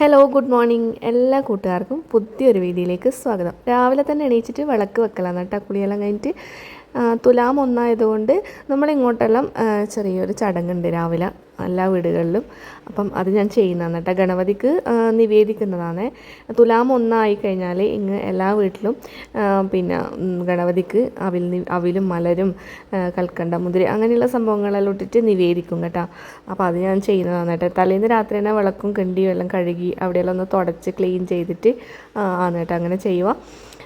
Hello good morning എല്ലാ കൂട്ടുകാർക്കും പുതിയൊരു വീഡിയോയിലേക്ക് സ്വാഗതം. രാവിലെ തന്നെ എണീച്ചിട്ട് വിളക്ക് വെക്കലാണ് കേട്ടോ കുളിയെല്ലാം കഴിഞ്ഞിട്ട് തുലാം ഒന്നായതുകൊണ്ട് നമ്മളിങ്ങോട്ടെല്ലാം ചെറിയൊരു ചടങ്ങുണ്ട് രാവിലെ എല്ലാ വീടുകളിലും. അപ്പം അത് ഞാൻ ചെയ്യുന്നതാണ് കേട്ടോ. ഗണപതിക്ക് നിവേദിക്കുന്നതാണ്. തുലാം ഒന്നായി കഴിഞ്ഞാൽ ഇങ്ങ് എല്ലാ വീട്ടിലും പിന്നെ ഗണപതിക്ക് അവിൽ അവിലും മലരും കൽക്കണ്ട മുതിരി അങ്ങനെയുള്ള സംഭവങ്ങളെല്ലാം ഇട്ടിട്ട് നിവേദിക്കും കേട്ടോ. അപ്പോൾ അത് ഞാൻ ചെയ്യുന്നതാണ് കേട്ടോ. തലേന്ന് രാത്രി തന്നെ വിളക്കും കിണ്ടിയും എല്ലാം കഴുകി അവിടെയെല്ലാം ഒന്ന് തുടച്ച് ക്ലീൻ ചെയ്തിട്ട് ആണ് കേട്ടോ. അങ്ങനെ ചെയ്യുക.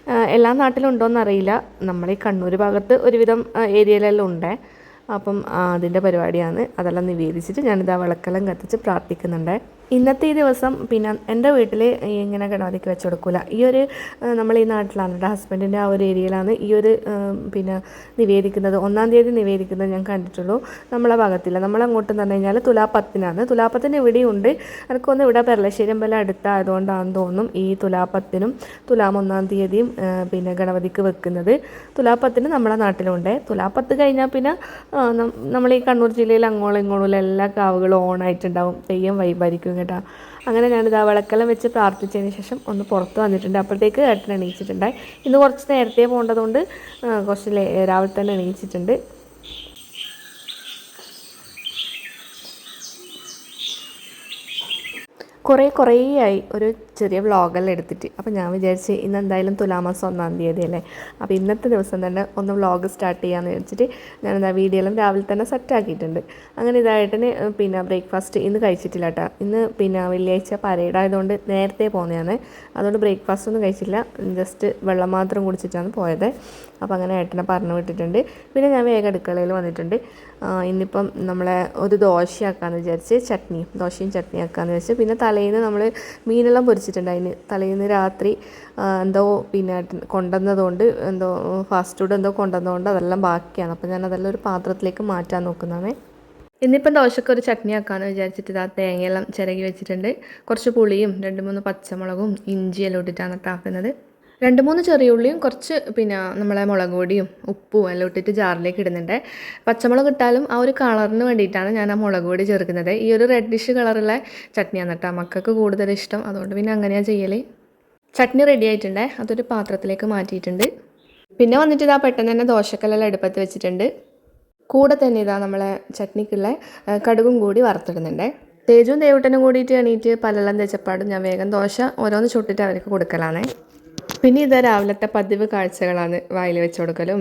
എല്ലാ നാട്ടിലും ഉണ്ടോയെന്ന് അറിയില്ല. നമ്മൾ ഈ കണ്ണൂർ ഭാഗത്ത് ഒരുവിധം ആ, ഏരിയയിലെല്ലാം ഉണ്ട്. അപ്പം അതിന്റെ പരിപാടിയാണ്. അതെല്ലാം നിവേദിച്ചിട്ട് ഞാനിതാ വിളക്കെല്ലാം കത്തിച്ച് പ്രാർത്ഥിക്കുന്നുണ്ട്. ഇന്നത്തെ ഈ ദിവസം പിന്നെ എന്റെ വീട്ടിൽ ഇങ്ങനെ ഗണപതിക്ക് വെച്ച് കൊടുക്കില്ല ഈ ഒരു നമ്മൾ ഈ നാട്ടിലാണ് എന്റെ ഹസ്ബൻഡിന്റെ ആ ഒരു ഏരിയയിലാണ് ഈ ഒരു പിന്നെ നിവേദിക്കുന്നത്. ഒന്നാം തീയതി നിവേദിക്കുന്നത് ഞാൻ കണ്ടിട്ടുള്ളൂ. നമ്മളെ ഭാഗത്തില്ല. നമ്മളങ്ങോട്ടെന്ന് പറഞ്ഞു കഴിഞ്ഞാൽ തുലാപ്പത്തിനാണ്. തുലാപ്പത്തിന് ഇവിടെയുണ്ട് എനിക്കൊന്ന് ഇവിടെ പെരളശ്ശേരി അമ്പലം അടുത്തായതുകൊണ്ടാണെന്ന് തോന്നും ഈ തുലാപ്പത്തിനും തുലാം ഒന്നാം തീയതിയും പിന്നെ ഗണപതിക്ക് വെക്കുന്നത്. തുലാപ്പത്തിന് നമ്മളെ നാട്ടിലുണ്ട്. തുലാപ്പത്ത് കഴിഞ്ഞാൽ പിന്നെ നമ്മൾ ഈ കണ്ണൂർ ജില്ലയിൽ അങ്ങോളം ഇങ്ങോളം എല്ലാ കാവുകളും ഓണായിട്ടുണ്ടാവും. തെയ്യം വൈബായിരിക്കും കേട്ടോ. അങ്ങനെ ഞാനിതാ വിളക്കെല്ലാം വെച്ച് പ്രാർത്ഥിച്ചതിന് ശേഷം ഒന്ന് പുറത്ത് വന്നിട്ടുണ്ട്. അപ്പോഴത്തേക്ക് ഏട്ടൻ എണീച്ചിട്ടുണ്ടായി. ഇന്ന് കുറച്ച് നേരത്തെ പോകേണ്ടതുകൊണ്ട് ആ, കുറച്ച് രാവിലെ തന്നെ എണീച്ചിട്ടുണ്ട്. കുറേ കുറേ ആയി ഒരു ചെറിയ വ്ളോഗെല്ലാം എടുത്തിട്ട്. അപ്പോൾ ഞാൻ വിചാരിച്ച് ഇന്ന് എന്തായാലും തുലാമാസം ഒന്നാം തീയതി അല്ലേ? അപ്പോൾ ഇന്നത്തെ ദിവസം തന്നെ ഒന്ന് വ്ളോഗ് സ്റ്റാർട്ട് ചെയ്യാമെന്ന് വിചാരിച്ചിട്ട് ഞാനെന്താ വീഡിയോ എല്ലാം രാവിലെ തന്നെ സെറ്റാക്കിയിട്ടുണ്ട് അങ്ങനെ ഇതായിട്ടിന് പിന്നെ ബ്രേക്ക്ഫാസ്റ്റ് ഇന്ന് കഴിച്ചിട്ടില്ല കേട്ടോ ഇന്ന് പിന്നെ വെള്ളിയാഴ്ച പരേഡ് ആയതുകൊണ്ട് നേരത്തെ പോകുന്നതാണ് അതുകൊണ്ട് ബ്രേക്ക്ഫാസ്റ്റ് ഒന്നും കഴിച്ചില്ല ജസ്റ്റ് വെള്ളം മാത്രം കുടിച്ചിട്ടാണ് പോയത്. അപ്പോൾ അങ്ങനെ ഏട്ടനെ പറഞ്ഞു വിട്ടിട്ടുണ്ട്. പിന്നെ ഞാൻ വേഗം അടുക്കളയിൽ വന്നിട്ടുണ്ട്. ഇന്നിപ്പം നമ്മളെ ഒരു ദോശയാക്കാമെന്ന് വിചാരിച്ച് ചട്നി ദോശയും ചട്നി ആക്കാമെന്ന് വിചാരിച്ച്. പിന്നെ തലേന്ന് നമ്മൾ മീനെല്ലാം പൊരിച്ചിട്ടുണ്ട് അതിന് തലേന്ന് രാത്രി എന്തോ പിന്നെ കൊണ്ടുവന്നതുകൊണ്ട് എന്തോ ഫാസ്റ്റ് ഫുഡ് എന്തോ കൊണ്ടുവന്നതുകൊണ്ട് അതെല്ലാം ബാക്കിയാണ്. അപ്പോൾ ഞാൻ അതെല്ലാം ഒരു പാത്രത്തിലേക്ക് മാറ്റാൻ നോക്കുന്നതാണ്. ഇന്നിപ്പം ദോശക്ക് ഒരു ചട്നി ആക്കാമെന്ന് വിചാരിച്ചിട്ട് ഇതാ തേങ്ങയെല്ലാം ചിരകി വെച്ചിട്ടുണ്ട്. കുറച്ച് പുളിയും രണ്ട് മൂന്ന് പച്ചമുളകും ഇഞ്ചിയെല്ലാം ഇട്ടിട്ടാണ് കേട്ടോ ആക്കുന്നത് രണ്ട് മൂന്ന് ചെറിയ ഉള്ളിയും കുറച്ച് പിന്നെ നമ്മളെ മുളക് പൊടിയും ഉപ്പും എല്ലാം ഇട്ടിട്ട് ജാറിലേക്ക് ഇടുന്നുണ്ട്. പച്ചമുളക് ഇട്ടാലും ആ ഒരു കളറിന് വേണ്ടിയിട്ടാണ് ഞാൻ ആ മുളക് പൊടി ചേർക്കുന്നത്. ഈ ഒരു റെഡിഷ് കളറുള്ള ചട്നിയാണ് കേട്ടോ. മക്കൾക്ക് കൂടുതൽ ഇഷ്ടം. അതുകൊണ്ട് പിന്നെ അങ്ങനെയാണ് ചെയ്യൽ ചട്നി റെഡി ആയിട്ടുണ്ട്. അതൊരു പാത്രത്തിലേക്ക് മാറ്റിയിട്ടുണ്ട്. പിന്നെ വന്നിട്ട് ഇതാ പെട്ടെന്ന് തന്നെ ദോശക്കല്ലെല്ലാം അടുപ്പത്ത് വെച്ചിട്ടുണ്ട്. കൂടെ തന്നെ ഇതാ നമ്മളെ ചട്നിക്കുള്ള കടുകും കൂടി വറുത്തിടുന്നുണ്ട്. തേജും ദേവട്ടനും കൂടിയിട്ട് എണീറ്റ് പലളം തേച്ചപ്പാടും ഞാൻ വേഗം ദോശ ഓരോന്ന് ചുട്ടിട്ട് അവർക്ക് കൊടുക്കലാണ്. പിന്നെ ഇത് രാവിലത്തെ പതിവ് കാഴ്ചകളാണ് വായിൽ വെച്ച് കൊടുക്കലും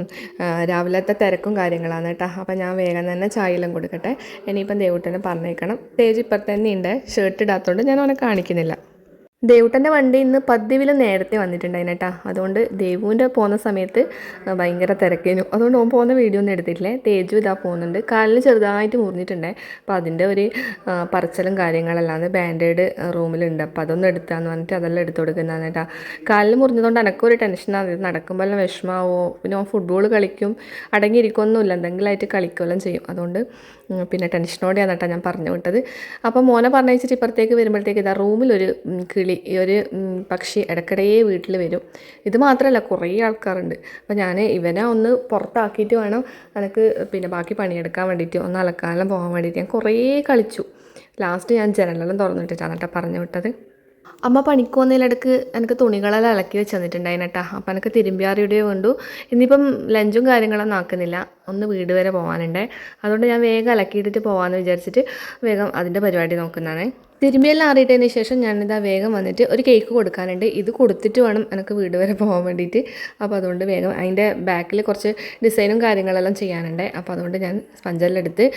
രാവിലത്തെ തിരക്കും കാര്യങ്ങളാണ് കേട്ടോ. അപ്പം ഞാൻ വേഗം തന്നെ ചായയിലും കൊടുക്കട്ടെ. ഇനിയിപ്പം ദേവൂട്ടനെ പറഞ്ഞേക്കണം. തേജ് ഇപ്പം തന്നെ ഉണ്ട് ഷർട്ട് ഇടാത്തതുകൊണ്ട് ഞാൻ അവനെ കാണിക്കുന്നില്ല. ദേവൂട്ടന്റെ വണ്ടി ഇന്ന് പതിവിൽ നേരത്തെ വന്നിട്ടുണ്ടായിരുന്നു കേട്ടോ. അതുകൊണ്ട് ദേവുവിന്റെ പോകുന്ന സമയത്ത് ഭയങ്കര തിരക്കേനു. അതുകൊണ്ട് ഓൻ പോകുന്ന വീഡിയോ ഒന്നും എടുത്തിട്ടില്ലേ. തേജു ഇതാ പോകുന്നുണ്ട്. കാലിൽ ചെറുതായിട്ട് മുറിഞ്ഞിട്ടുണ്ടേ. അപ്പോൾ അതിന്റെ ഒരു പറച്ചിലും പറച്ചലും കാര്യങ്ങളെല്ലാം ബാൻഡേഡ് റൂമിലുണ്ട്. അപ്പോൾ അതൊന്നും എടുത്താന്ന് പറഞ്ഞിട്ട് അതെല്ലാം എടുത്തു കൊടുക്കുന്നതാണ് കേട്ടോ. കാലിൽ മുറിഞ്ഞതുകൊണ്ട് എനക്കൊരു ടെൻഷനാണ് ഇത് നടക്കുമ്പോൾ വിഷമാവോ? പിന്നെ ഓൻ ഫുട്ബോൾ കളിക്കും. അടങ്ങിയിരിക്കൊന്നുമില്ല. എന്തെങ്കിലുമായിട്ട് കളിക്കുകയെല്ലാം ചെയ്യും. അതുകൊണ്ട് പിന്നെ ടെൻഷനോടെയാണ് കേട്ടോ ഞാൻ പറഞ്ഞു വിട്ടത്. അപ്പോൾ മോനെ പറഞ്ഞു വെച്ചിട്ട് ഇപ്പുറത്തേക്ക് വരുമ്പോഴത്തേക്ക് ഇതാ റൂമിലൊരു കിളി ഈ ഒരു പക്ഷി ഇടയ്ക്കിടെ വീട്ടിൽ വരും. ഇത് മാത്രമല്ല കുറേ ആൾക്കാരുണ്ട്. അപ്പോൾ ഞാൻ ഇവനെ ഒന്ന് പുറത്താക്കിയിട്ട് വേണം എനിക്ക് പിന്നെ ബാക്കി പണിയെടുക്കാൻ വേണ്ടിയിട്ട് ഒന്ന് അലക്കാനെല്ലാം പോകാൻ വേണ്ടിയിട്ട് ഞാൻ കുറേ കളിച്ചു. ലാസ്റ്റ് ഞാൻ ജനലെല്ലാം തുറന്നിട്ടിട്ടാണ് കേട്ടോ പറഞ്ഞു വിട്ടത്. അമ്മ പണിക്ക് വന്നതിലിടക്ക് എനിക്ക് തുണികളെല്ലാം ഇളക്കി വെച്ച് തന്നിട്ടുണ്ടായിരുന്നു കേട്ടോ അപ്പം എനിക്ക് തിരുമ്പിയാറിയുടെ വേണ്ടു ഇന്നിപ്പം ലഞ്ചും കാര്യങ്ങളൊന്നും ആക്കുന്നില്ല. ഒന്ന് വീട് വരെ പോകാനുണ്ട്. അതുകൊണ്ട് ഞാൻ വേഗം ഇളക്കിയിട്ടിട്ട് പോകാമെന്ന് വിചാരിച്ചിട്ട് വേഗം അതിന്റെ പരിപാടി നോക്കുന്നതാണ്. തിരുമ്പിയെല്ലാം ആറിയിട്ടതിന് ശേഷം ഞാനിതാ വേഗം വന്നിട്ട് ഒരു കേക്ക് കൊടുക്കാനുണ്ട്. ഇത് കൊടുത്തിട്ട് വേണം എനിക്ക് വീട് വരെ പോകാൻ വേണ്ടിയിട്ട്. അപ്പോൾ അതുകൊണ്ട് വേഗം അതിന്റെ ബാക്കിൽ കുറച്ച് ഡിസൈനും കാര്യങ്ങളെല്ലാം ചെയ്യാനുണ്ട്. അപ്പോൾ അതുകൊണ്ട് ഞാൻ സ്പഞ്ചറിലെടുത്ത്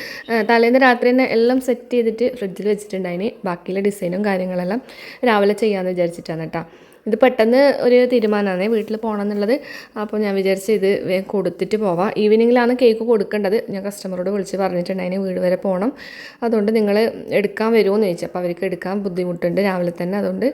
തലേന്ന് രാത്രി തന്നെ എല്ലാം സെറ്റ് ചെയ്തിട്ട് ഫ്രിഡ്ജിൽ വെച്ചിട്ടുണ്ടായിന് ബാക്കിയുള്ള ഡിസൈനും കാര്യങ്ങളെല്ലാം രാവിലെ ചെയ്യാമെന്ന് വിചാരിച്ചിട്ടാണ് കേട്ടോ ഇത് പെട്ടെന്ന് ഒരു തീരുമാനമാണ് വീട്ടിൽ പോകണം എന്നുള്ളത് അപ്പോൾ ഞാൻ വിചാരിച്ച് ഇത് കൊടുത്തിട്ട് പോവാം. ഈവനിങ്ങിലാണ് കേക്ക് കൊടുക്കേണ്ടത്. ഞാൻ കസ്റ്റമറോട് വിളിച്ച് പറഞ്ഞിട്ടുണ്ടായിന് വീട് വരെ പോകണം അതുകൊണ്ട് നിങ്ങൾ എടുക്കാൻ വരുമോ എന്ന് ചോദിച്ചപ്പോൾ അവർക്ക് എടുക്കാൻ ബുദ്ധിമുട്ടുണ്ട്. രാവിലെ തന്നെ അതുകൊണ്ട്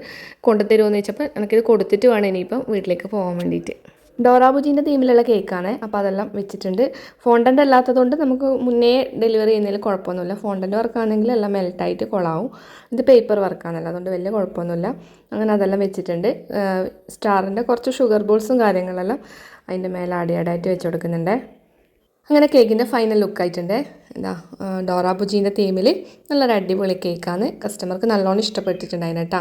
കൊണ്ടുതരുമോ എന്ന് ചോദിച്ചപ്പോൾ എനിക്കിത് കൊടുത്തിട്ട് വേണം. ഇനിയിപ്പം വീട്ടിലേക്ക് പോകാൻ വേണ്ടിയിട്ട്. ഡോറാബുജീന്റെ തീമിലുള്ള കേക്കാണ് അപ്പോൾ അതെല്ലാം വെച്ചിട്ടുണ്ട്. ഫോണ്ടന്റ് അല്ലാത്തതുകൊണ്ട് നമുക്ക് മുന്നേ ഡെലിവറി ചെയ്യുന്നതിൽ കുഴപ്പമൊന്നുമില്ല. ഫോണ്ടന്റ് വർക്കാണെങ്കിൽ എല്ലാം മെൽട്ടായിട്ട് കൊളാവും. ഇത് പേപ്പർ വർക്കാണല്ലോ അതുകൊണ്ട് വലിയ കുഴപ്പമൊന്നുമില്ല. അങ്ങനെ അതെല്ലാം വെച്ചിട്ടുണ്ട്. സ്റ്റാറിന്റെ കുറച്ച് ഷുഗർ ബോൾസും കാര്യങ്ങളെല്ലാം അതിന്റെ മേലെ ആഡിയാഡായിട്ട് വെച്ച് കൊടുക്കുന്നുണ്ട്. അങ്ങനെ കേക്കിന്റെ ഫൈനൽ ലുക്കായിട്ടുണ്ട് എന്താ ഡോറാബുജീന്റെ തീമിൽ നല്ലൊരു അടിപൊളി കേക്കാണ് കസ്റ്റമർക്ക് നല്ലോണം ഇഷ്ടപ്പെട്ടിട്ടുണ്ടായിരുന്നു കേട്ടോ.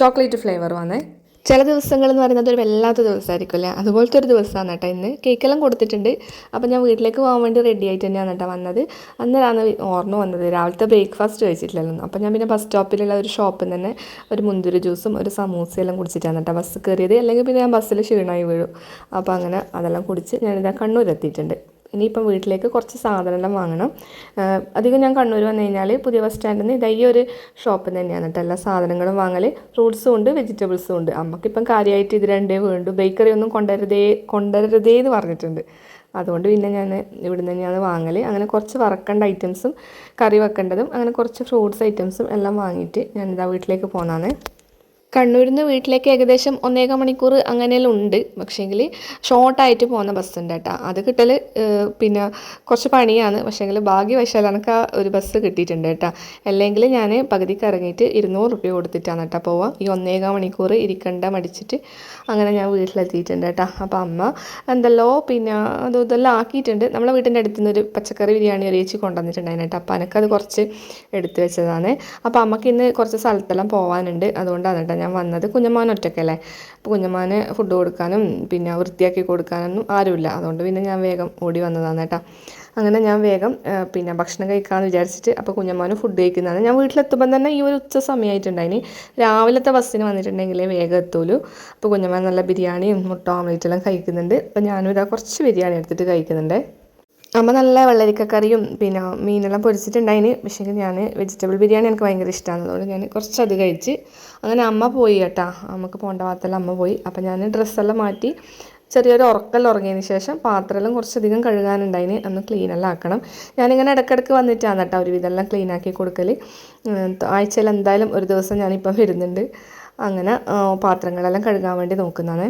ചോക്ലേറ്റ് വന്നേ ചില ദിവസങ്ങൾ എന്ന് പറയുന്നത് ഒരു വല്ലാത്ത ദിവസമായിരിക്കും അല്ലേ? അതുപോലത്തെ ഒരു ദിവസമാണ് കേട്ടോ ഇന്ന്. കേക്കെല്ലാം കൊടുത്തിട്ടുണ്ട്. അപ്പോൾ ഞാൻ വീട്ടിലേക്ക് പോകാൻ വേണ്ടി റെഡി ആയിട്ട് തന്നെയാണ് കേട്ടോ വന്നത്. അന്നേരമാണ് ഓർമ്മ വന്നത്. രാവിലത്തെ ബ്രേക്ക്ഫാസ്റ്റ് കഴിച്ചിട്ടില്ലല്ലോ. അപ്പോൾ ഞാൻ പിന്നെ ബസ് സ്റ്റോപ്പിലുള്ള ഒരു ഷോപ്പിൽ തന്നെ ഒരു മുന്തിരി ജ്യൂസും ഒരു സമൂസയെല്ലാം കുടിച്ചിട്ടാണ് കേട്ടോ ബസ് കയറിയത്. അല്ലെങ്കിൽ പിന്നെ ഞാൻ ബസ്സിൽ ക്ഷീണമായി വീഴും. അപ്പോൾ അങ്ങനെ അതെല്ലാം കുടിച്ച് ഞാനിതാ കണ്ണൂർ എത്തിയിട്ടുണ്ട് ഇനിയിപ്പം വീട്ടിലേക്ക് കുറച്ച് സാധനം വാങ്ങണം. അധികം ഞാൻ കണ്ണൂർ വന്നു കഴിഞ്ഞാൽ പുതിയ ബസ് സ്റ്റാൻഡിൽ നിന്ന് ഇതാ ഈ ഒരു ഷോപ്പിൽ തന്നെയാണ് കേട്ടോ. എല്ലാ സാധനങ്ങളും വാങ്ങൽ ഫ്രൂട്ട്സും ഉണ്ട് വെജിറ്റബിൾസും ഉണ്ട്. അമ്മക്കിപ്പം കാര്യമായിട്ട് ഇത് രണ്ടേ വേണ്ടു. ബേക്കറി ഒന്നും കൊണ്ടുവരുതേ കൊണ്ടുവരരുതേ എന്ന് പറഞ്ഞിട്ടുണ്ട്. അതുകൊണ്ട് പിന്നെ ഞാൻ ഇവിടുന്ന് തന്നെയാണ് വാങ്ങൽ അങ്ങനെ കുറച്ച് വറക്കേണ്ട ഐറ്റംസും കറി വെക്കേണ്ടതും അങ്ങനെ കുറച്ച് ഫ്രൂട്ട്സ് ഐറ്റംസും എല്ലാം വാങ്ങിയിട്ട് ഞാനിതാ വീട്ടിലേക്ക് പോകുന്നതാണ് കണ്ണൂരിൽ നിന്ന് വീട്ടിലേക്ക് ഏകദേശം ഒന്നേകാൽ മണിക്കൂർ അങ്ങനെയെല്ലാം ഉണ്ട്. പക്ഷേങ്കിൽ ഷോർട്ടായിട്ട് പോകുന്ന ബസ് ഉണ്ട് കേട്ടോ. അത് കിട്ടൽ പിന്നെ കുറച്ച് പണിയാണ്. പക്ഷേങ്കിൽ ഭാഗ്യവശാൽ എനിക്ക് ഒരു ബസ് കിട്ടിയിട്ടുണ്ട് കേട്ടോ. അല്ലെങ്കിൽ ഞാൻ പകുതിക്ക് ഇറങ്ങിയിട്ട് ഇരുന്നൂറ് റുപ്യ കൊടുത്തിട്ടാണ് കേട്ടോ പോവാം. ഈ ഒന്നേകാൽ മണിക്കൂർ ഇരിക്കണ്ട മടിച്ചിട്ട് അങ്ങനെ ഞാൻ വീട്ടിലെത്തിയിട്ടുണ്ട് കേട്ടോ. അപ്പോൾ അമ്മ എന്തല്ലോ പിന്നെ അതും ഇതെല്ലാം ആക്കിയിട്ടുണ്ട്. നമ്മളെ വീട്ടിന്റെ അടുത്ത് നിന്ന് ഒരു പച്ചക്കറി ബിരിയാണി ഒരു ചേച്ചി കൊണ്ടുവന്നിട്ടുണ്ടായിരുന്നു കേട്ടോ. അപ്പോൾ എനിക്കത് കുറച്ച് എടുത്തു വെച്ചതാണ്. അപ്പോൾ അമ്മയ്ക്ക് ഇന്ന് കുറച്ച് സ്ഥലത്തെല്ലാം പോകാനുണ്ട് അതുകൊണ്ടാണ് കേട്ടോ ഞാൻ വന്നത് കുഞ്ഞമ്മാൻ ഒറ്റയ്ക്കല്ലേ അപ്പോൾ കുഞ്ഞമ്മാന് ഫുഡ് കൊടുക്കാനും പിന്നെ വൃത്തിയാക്കി കൊടുക്കാനൊന്നും ആരുമില്ല. അതുകൊണ്ട് പിന്നെ ഞാൻ വേഗം ഓടി വന്നതാണ് കേട്ടോ. അങ്ങനെ ഞാൻ വേഗം പിന്നെ ഭക്ഷണം കഴിക്കാമെന്ന് വിചാരിച്ചിട്ട് അപ്പോൾ കുഞ്ഞമ്മാനും ഫുഡ് കഴിക്കുന്നതാണ്. ഞാൻ വീട്ടിലെത്തുമ്പം തന്നെ ഈ ഒരു ഉച്ച സമയമായിട്ടുണ്ടായിന് രാവിലത്തെ ബസ്സിന് വന്നിട്ടുണ്ടെങ്കിൽ വേഗം എത്തുള്ളൂ അപ്പോൾ കുഞ്ഞമ്മാൻ നല്ല ബിരിയാണിയും മുട്ട ഓംലേറ്റെല്ലാം കഴിക്കുന്നുണ്ട്. അപ്പോൾ ഞാനും ഇതാ കുറച്ച് ബിരിയാണി എടുത്തിട്ട് കഴിക്കുന്നുണ്ട്. അമ്മ നല്ല വെള്ളരിക്കക്കറിയും പിന്നെ മീനെല്ലാം പൊരിച്ചിട്ടുണ്ടായിന്. പക്ഷേ ഞാൻ വെജിറ്റബിൾ ബിരിയാണി എനിക്ക് ഭയങ്കര ഇഷ്ടമാണ് അതുകൊണ്ട് ഞാൻ കുറച്ച് അത് കഴിച്ച് അങ്ങനെ അമ്മ പോയി കേട്ടാ. അമ്മയ്ക്ക് പോകേണ്ട ഭാഗത്തെല്ലാം അമ്മ പോയി. അപ്പം ഞാൻ ഡ്രസ്സെല്ലാം മാറ്റി ചെറിയൊരു ഉറക്കെല്ലാം ഉറങ്ങിയതിന് ശേഷം പാത്രമെല്ലാം കുറച്ചധികം കഴുകാനുണ്ടായിന്. അന്ന് ക്ലീനെല്ലാം ആക്കണം. ഞാനിങ്ങനെ ഇടയ്ക്കിടയ്ക്ക് വന്നിട്ടാണ് കേട്ടോ ഒരു വിധമെല്ലാം ക്ലീൻ ആക്കി കൊടുക്കൽ ആഴ്ചയിൽ എന്തായാലും ഒരു ദിവസം ഞാനിപ്പം വരുന്നുണ്ട്. അങ്ങനെ പാത്രങ്ങളെല്ലാം കഴുകാൻ വേണ്ടി നോക്കുന്നതാണ്.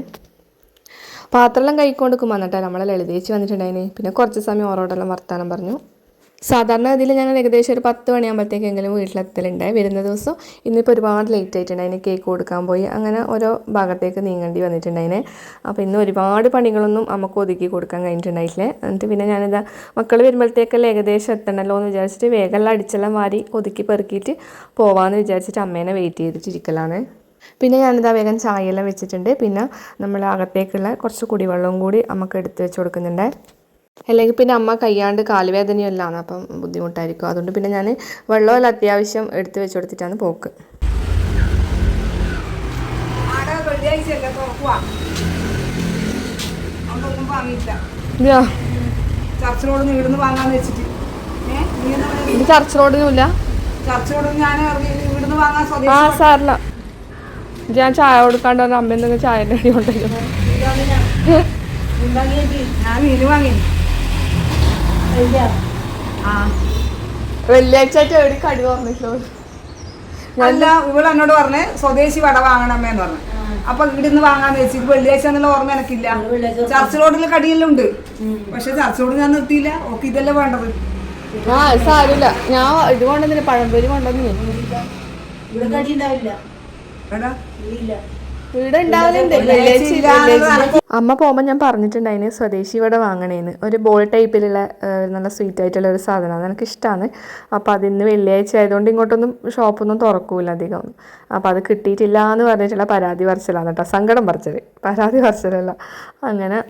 പാത്രമെല്ലാം കൈക്കൊണ്ടിരിക്കുമ്പോൾ വന്നിട്ടാണ് നമ്മളെ ലളിതേച്ചി വന്നിട്ടുണ്ടായിന്. പിന്നെ കുറച്ച് സമയം ഓരോടെല്ലാം വർത്താനം പറഞ്ഞു. സാധാരണ ഇതിൽ ഞങ്ങൾ ഏകദേശം ഒരു പത്ത് മണിയാകുമ്പോഴത്തേക്കെങ്കിലും വീട്ടിലെത്തലുണ്ടായി വരുന്ന ദിവസം ഇന്നിപ്പോൾ ഒരുപാട് ലേറ്റ് ആയിട്ടുണ്ടായിന് കേക്ക് കൊടുക്കാൻ പോയി. അങ്ങനെ ഓരോ ഭാഗത്തേക്ക് നീങ്ങേണ്ടി വന്നിട്ടുണ്ടായിന്. അപ്പോൾ ഇന്ന് ഒരുപാട് പണികളൊന്നും നമുക്ക് ഒതുക്കി കൊടുക്കാൻ കഴിഞ്ഞിട്ടുണ്ടായിട്ടില്ലേ. എന്നിട്ട് പിന്നെ ഞാനിതാ മക്കൾ വരുമ്പോഴത്തേക്കെല്ലാം ഏകദേശം എത്തണമല്ലോ എന്ന് വിചാരിച്ചിട്ട് വേഗമെല്ലാം അടിച്ചെല്ലാം വാരി ഒതുക്കി പെറുക്കിയിട്ട് പോവാമെന്ന് വിചാരിച്ചിട്ട് അമ്മേനെ വെയിറ്റ് ചെയ്തിട്ടിരിക്കലാണ് പിന്നെ ഞാനിതാ വേഗം ചായയെല്ലാം വെച്ചിട്ടുണ്ട്. പിന്നെ നമ്മൾ അകത്തേക്കുള്ള കുറച്ച് കുടിവെള്ളവും കൂടി നമുക്ക് എടുത്ത് വെച്ച് കൊടുക്കുന്നുണ്ട്. അല്ലെങ്കിൽ പിന്നെ അമ്മ കയ്യാണ്ട് കാലുവേദനയെല്ലാം അപ്പം ബുദ്ധിമുട്ടായിരിക്കും. അതുകൊണ്ട് പിന്നെ ഞാൻ വെള്ളമെല്ലാം അത്യാവശ്യം എടുത്ത് വെച്ച് കൊടുത്തിട്ടാണ് പോക്ക്. ചർച്ച് റോഡ് ഇവിടുന്ന് വാങ്ങാന്ന് വെച്ചിട്ട് ചർച്ച് നീ എന്താ പറയുക? ഇത് ചർച്ച് റോഡ് ഞാൻ ഇവിടുന്ന് വാങ്ങാൻ സാറില്ല ഞാൻ ചായ കൊടുക്കാണ്ട് അമ്മ എന്തെങ്കിലും ചായ അടി കൊണ്ടുവരും. വെള്ളിയാഴ്ച എവിടെ കടി പറഞ്ഞിട്ടുള്ളൂ അല്ല എന്നോട് പറഞ്ഞ് സ്വദേശി വട വാങ്ങണമേന്ന് പറഞ്ഞു. അപ്പൊ ഇവിടുന്ന് വാങ്ങാന്ന് വെച്ചിട്ട് വെള്ളിയാഴ്ച എന്നുള്ള ഓർമ്മ എനിക്കില്ല. ചർച്ച് റോഡിൽ കടിയെല്ലാം ഉണ്ട്. പക്ഷെ ചർച്ച് റോഡ് ഞാൻ നിർത്തിയില്ല. ഓക്കെ ഇതല്ലേ വേണ്ടത്. ആ സാരമില്ല. ഞാൻ ഇത് കൊണ്ടുവന്നില്ല പഴംപൊരി കൊണ്ടുവന്നു എടാ ഇവിടെ ഉണ്ടാവലുണ്ട്. അമ്മ പോകുമ്പോൾ ഞാൻ പറഞ്ഞിട്ടുണ്ടായിന് സ്വദേശി ഇവിടെ വാങ്ങണേന്ന്. ഒരു ബോൾ ടൈപ്പിലുള്ള നല്ല സ്വീറ്റ് ആയിട്ടുള്ള ഒരു സാധനമാണ് എനിക്ക് ഇഷ്ടമാണ് അപ്പോൾ അതിന്ന് വെള്ളിയാഴ്ച ആയതുകൊണ്ട് ഇങ്ങോട്ടൊന്നും ഷോപ്പൊന്നും തുറക്കൂല അധികം. അപ്പോൾ അത് കിട്ടിയിട്ടില്ല എന്ന് പറഞ്ഞിട്ടുള്ള പരാതി പറിച്ചലാണ് കേട്ടോ. സങ്കടം പറിച്ചത് പരാതി പറിച്ചതല്ല അങ്ങനെ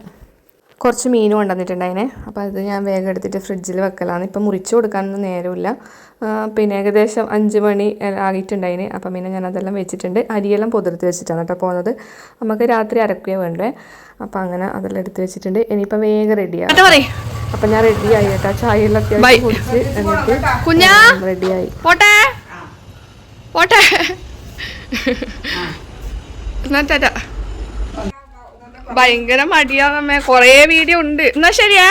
കുറച്ച് മീൻ കൊണ്ടുവന്നിട്ടുണ്ടായിനെ. അപ്പോൾ അത് ഞാൻ വേഗം എടുത്തിട്ട് ഫ്രിഡ്ജിൽ വെക്കലാണ്. ഇപ്പം മുറിച്ച് കൊടുക്കാനൊന്നും നേരമില്ല. പിന്നെ ഏകദേശം അഞ്ച് മണി ആയിട്ടുണ്ടായിന് അപ്പം പിന്നെ ഞാൻ അതെല്ലാം വെച്ചിട്ടുണ്ട്. അരിയെല്ലാം പൊതിർത്ത് വെച്ചിട്ടാണ് കേട്ടോ പോകുന്നത് നമുക്ക് രാത്രി അരക്കുകയോ വേണ്ടേ. അപ്പം അങ്ങനെ അതെല്ലാം എടുത്ത് വെച്ചിട്ടുണ്ട്. ഇനിയിപ്പം വേഗം റെഡിയാണ് അപ്പം ഞാൻ റെഡിയായി കേട്ടോ. ചായയെല്ലാം അത്യാവശ്യം കുടിച്ച് എന്നിട്ട് കുഞ്ഞാ. റെഡിയായി പോട്ടെ. പോട്ടെ. എന്നാ ഭയങ്കര മടിയാണമ്മേ കൊറേ വീഡിയോ ഉണ്ട്. എന്നാ ശരിയാ.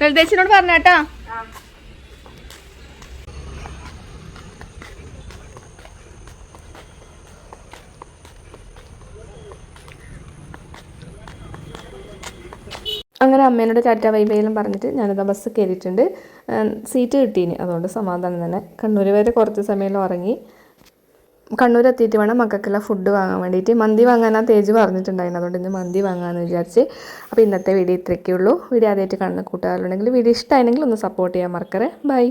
ലളിതേച്ചിനോട് പറഞ്ഞേട്ടാ അങ്ങനെ അമ്മേനോട് ടാറ്റ ബൈബൈലും പറഞ്ഞിട്ട് ഞാനിതാ ബസ് കയറിയിട്ടുണ്ട്. സീറ്റ് കിട്ടീനി. അതുകൊണ്ട് സമാധാനം തന്നെ. കണ്ണൂർ വരെ കുറച്ച് സമയം ഉറങ്ങി. കണ്ണൂർ എത്തിയിട്ട് വേണം മക്കൾക്കുള്ള ഫുഡ് വാങ്ങാൻ വേണ്ടിയിട്ട്. മന്തി വാങ്ങാനാണ് തേജ് പറഞ്ഞിട്ടുണ്ടായിരുന്നു. അതുകൊണ്ട് ഇന്ന് മന്തി വാങ്ങാമെന്ന് വിചാരിച്ച്. അപ്പോൾ ഇന്നത്തെ വീഡിയോ ഇത്രയ്ക്കേ ഉള്ളൂ വീഡിയോ ആദ്യമായിട്ട് കാണുന്ന കൂട്ടുകാരുണ്ടെങ്കിൽ വീഡിയോ ഇഷ്ടമായെങ്കിൽ ഒന്ന് സപ്പോർട്ട് ചെയ്യാൻ മറക്കറേ ബൈ